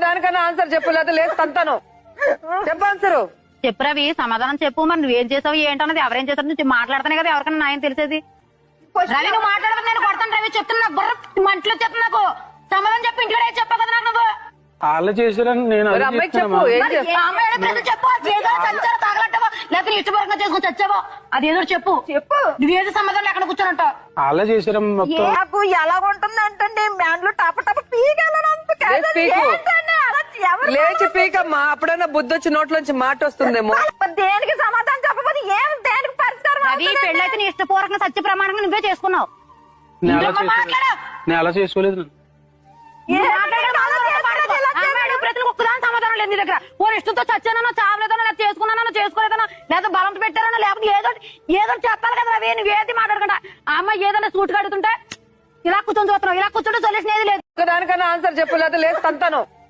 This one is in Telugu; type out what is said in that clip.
దానికన్నా ఆన్సర్ చెప్పు లేదా లేదు తంతాను. చెప్పు ఆన్సర్ చెప్పు రవి సమాధానం చెప్పు మరి నువ్వేం చేసావు ఏంటన్నది ఎవరేం చేశారు నువ్వు మాట్లాడుతానే కదా ఎవరికైనా న్యాయం తెలిసేది. రవి నువ్వు మాట్లాడదు నేను కొడతాను రవి చెప్తున్నా నాకు బుర్ర మంటలో చెప్పు నాకు. సమాధానం చెప్పు ఇంటికాడే చెప్పు కదా నాకు నువ్వు? వాళ్ళు చేశారని నేను మరి అదే అమ్మాయికి చెప్తున్నామా? చెప్పు ఏం అది ఏదో చచ్చారో తగలట్టవో? లేకపోతే ఇష్టపూర్వకంగా చేసుకుని చచ్చావో? అది ఏదో చెప్పు. చెప్పు. నువ్వేది సమాధానం ఎక్కడ కూర్చొని ఉంటావు. వాళ్ళే చేశారని మొత్తం. నాకు ఎలా ఉంటుంది అంటే బ్యాండ్లో టప టప ఎవరు లేచి పీకమ్మా అప్పుడైనా బుద్ధి వచ్చి నోట్లోంచి మాట వస్తుందేమో. దేనికి సమాధానం చెప్పబోతే ఏం దేనికి పరిష్కారం అవుతుందండి? పెళ్ళైతే నీ ఇష్టపూర్వకంగా సత్య ప్రమాణంగా నువ్వే చేసుకున్నావు. నేను అలా. చేసుకోలేదు. సమాధానం లేదు నీ దగ్గర. ఓ ఇష్టంతో చచ్చానో చావలేదనో లేదా చేసుకున్నానో చేసుకోలేదనో లేదా బలం పెట్టారనో లేకపోతే ఏదో ఏదో చెప్పాలి కదా రవి నువ్వు ఏది మాట్లాడకుండా. ఆ అమ్మాయి ఏదైనా సూట్ కడుతుంటే ఇలా కూర్చొని చూస్తున్నావు ఇలా కూర్చుంటే సొల్యూషన్ ఏది లేదు. దానికన్నా ఆన్సర్ చెప్పు లేదా లేదు తంతాను.